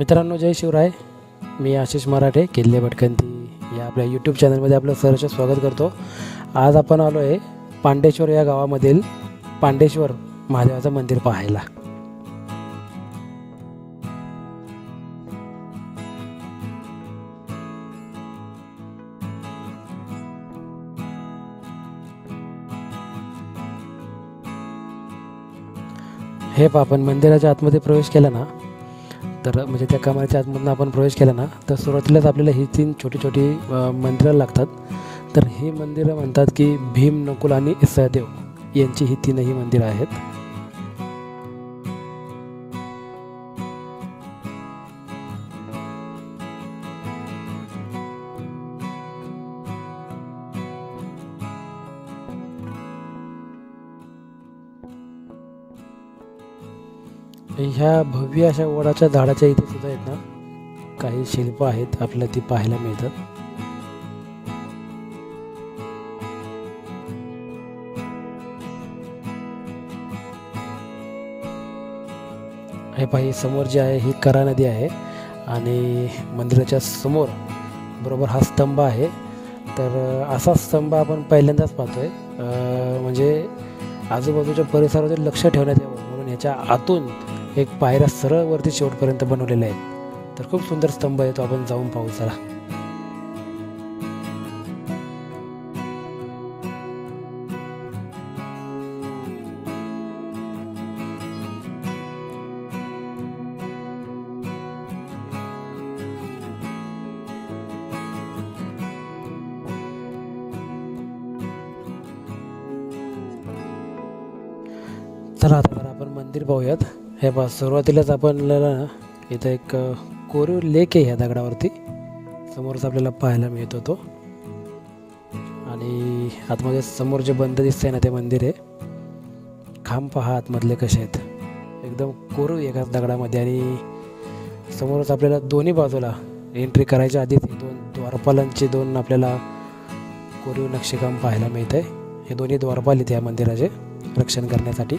मित्रांनो जय शिवराय. मी आशिष मराठे किल्ले भटकंती या आपल्या यूट्यूब चॅनलमध्ये आपलं सहर्ष स्वागत करतो. आज आपण आलो आहे पांडेश्वर या गावामधील पांडेश्वर महादेवाचं मंदिर पाहायला. हे पहा आपण मंदिराच्या आतमध्ये प्रवेश केला ना तर म्हणजे त्या कमानीच्या आतमधून आपण प्रवेश केला ना तर सुरुवातीलाच आपल्याला ही तीन छोटी छोटी मंदिरं लागतात. तर ही मंदिरं म्हणतात की भीम नकुल आणि सहदेव यांची ही तीनही मंदिरं आहेत. ह्या भव्य अशा वडाच्या झाडाच्या इथे सुद्धा आहेत ना काही शिल्प आहेत आपल्याला ती पाहायला मिळतात. हे पाही समोर जी आहे ही करा नदी आहे आणि मंदिराच्या समोर बरोबर हा स्तंभ आहे. तर असा स्तंभ आपण पहिल्यांदाच पाहतोय. म्हणजे आजूबाजूच्या परिसरावर लक्ष ठेवण्यात यावं. म्हणून ह्याच्या आतून एक पायऱ्या सरळ वरती शेवटपर्यंत बनवलेल्या आहेत तर खूप सुंदर स्तंभ आहे तो. आपण जाऊन पाहू चला. चला आता आपण मंदिर पाहूयात. हे पहा सुरुवातीलाच आपल्याला ना इथं एक कोरीव लेक आहे ह्या दगडावरती. समोरच आपल्याला पाहायला मिळतो तो. आणि आतमध्ये समोर जे बंद दिसतंय ना ते मंदिर आहे. खांब पहा आतमधले कसे आहेत. एकदम कोरीव एका दगडामध्ये आणि समोरच आपल्याला दोन्ही बाजूला एंट्री करायच्या आधीच दोन द्वारपालांचे दोन आपल्याला कोरीव नक्षीकाम पाहायला मिळत आहे हे दोन्ही द्वारपाल इथे या मंदिराचे रक्षण करण्यासाठी.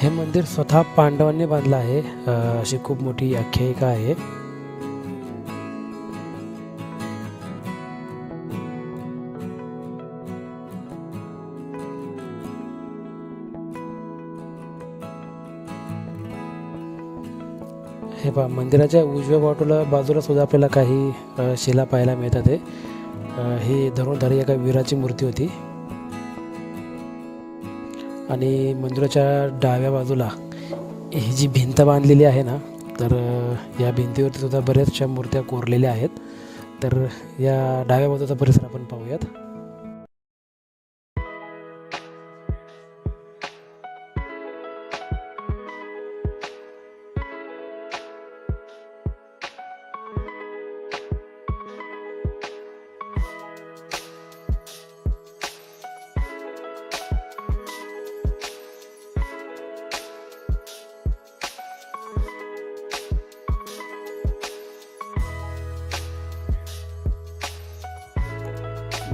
हे मंदिर स्वतः पांडवांनी बांधलं आहे. अशी खूप मोठी आख्यायिका आहे. हे पहा मंदिराच्या उजव्या बाटूला बाजूला सुद्धा आपल्याला काही शिला पाहायला मिळतात हे. अ, ही एका वीराची मूर्ती होती. आणि मंदिराच्या डाव्या बाजूला ही जी भिंत बांधलेली आहे ना तर या भिंतीवरती सुद्धा बऱ्याचशा मूर्त्या कोरलेल्या आहेत. तर या डाव्या बाजूचा परिसर आपण पाहूयात.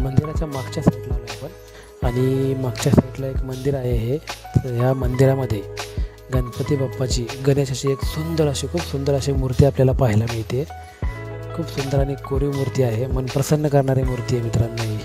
मंदिराच्या मागच्या साईडला आलो आपण. आणि मागच्या साईडला एक मंदिर आहे हे. ह्या मंदिरामध्ये गणपती बाप्पाची गणेशाची एक सुंदर अशी खूप सुंदर अशी मूर्ती आपल्याला पाहायला मिळते. खूप सुंदर आणि कोरीव मूर्ती आहे. मन प्रसन्न करणारी मूर्ती आहे मित्रांनो ही.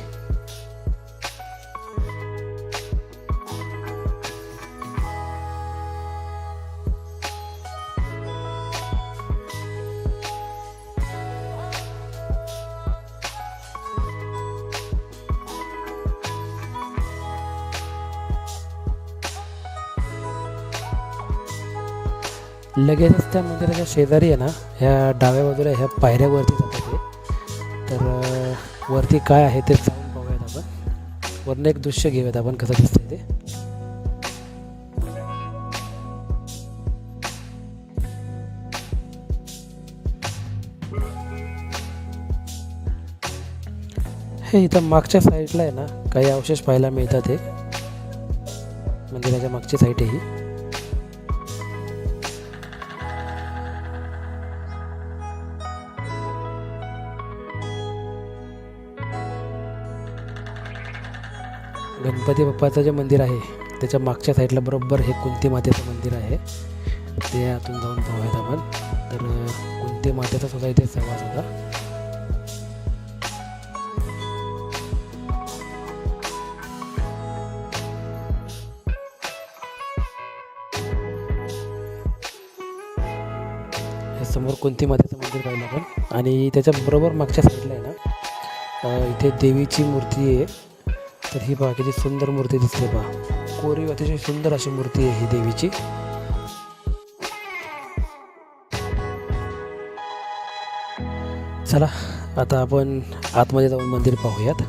लगेचच त्या मंदिराच्या शेजारी आहे ना ह्या डाव्या बाजूला ह्या पायऱ्यावरती जातात ते. तर वरती काय आहे ते जाऊन पाहूयात आपण. वरनं एक दृश्य घेऊयात आपण कसं दिसतंय ते. हे इथं मागच्या साईडला आहे ना काही अवशेष पाहायला मिळतात हे. मंदिराच्या मागची साईड आहे ही. गणपती बाप्पाचं जे मंदिर आहे त्याच्या मागच्या साईडला बरोबर हे कुंती मातेचं मंदिर आहे. ते आतून जाऊन पाहूयात आपण. तर कुंती मातेचा सुद्धा इथे सहवास होता. समोर कुंती मातेचं मंदिर पाहिलं आपण. आणि त्याच्या बरोबर मागच्या साईडला आहे ना इथे देवीची मूर्ती आहे. तर ही पहा किती सुंदर मूर्ती दिसते पहा. कोरीव अतिशय सुंदर अशी मूर्ती आहे ही देवीची. चला आता आपण आतमध्ये जाऊन मंदिर पाहूयात.